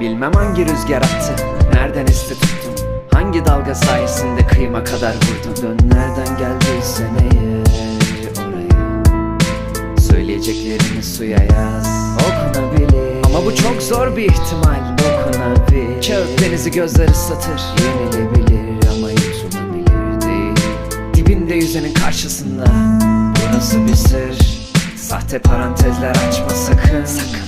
Bilmem hangi rüzgar attı Nereden esti tuttun Hangi dalga sayesinde kıyıma kadar vurdun Dön nereden geldiysen eğer oraya. Söyleyeceklerini suya yaz Okunabilir. Ama bu çok zor bir ihtimal Dokunabilir Kağıt denizi gözler ıslatır Yenilebilir ama yutulabilir değil. Dibinde yüzenin karşısında Burası bir sır. Sahte parantezler açma Sakın. Sakın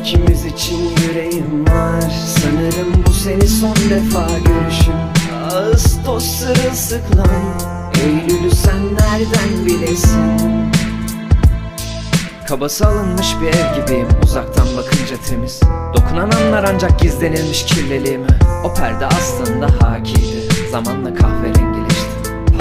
İkimiz için yüreğim var. Sanırım bu seni son defa görüşüm. Ağustos sırılsıklam. Eylül'ü sen nereden bilesin? Kabası alınmış bir ev gibiyim. Uzaktan bakınca temiz. Dokunan anlar ancak gizlenilmiş kirliliğimi O perde aslında hakiydi. Zamanla kahverengileşti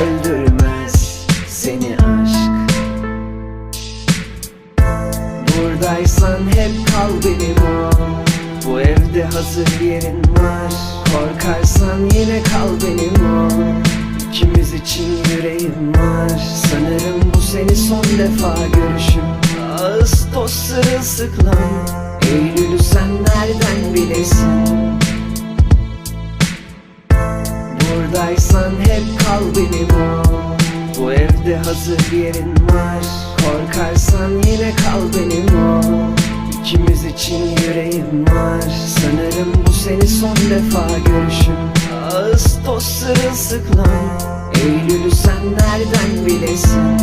Öldürmez seni aşk. Buradaysan hep kal benim ol Bu evde hazır yerin var. Korkarsan yine kal benim ol İkimiz için yüreğim var. Sanırım bu seni son defa görüşüm. Ağustos sırılsıklam. Eylül'ü sen nereden bilesin hazır yerin var. Korkarsan yine kal benim ol İkimiz için yüreğim var. Sanırım bu seni son defa görüşüm. Ağustos sırılsıklam Eylül'ü sen nereden bilesin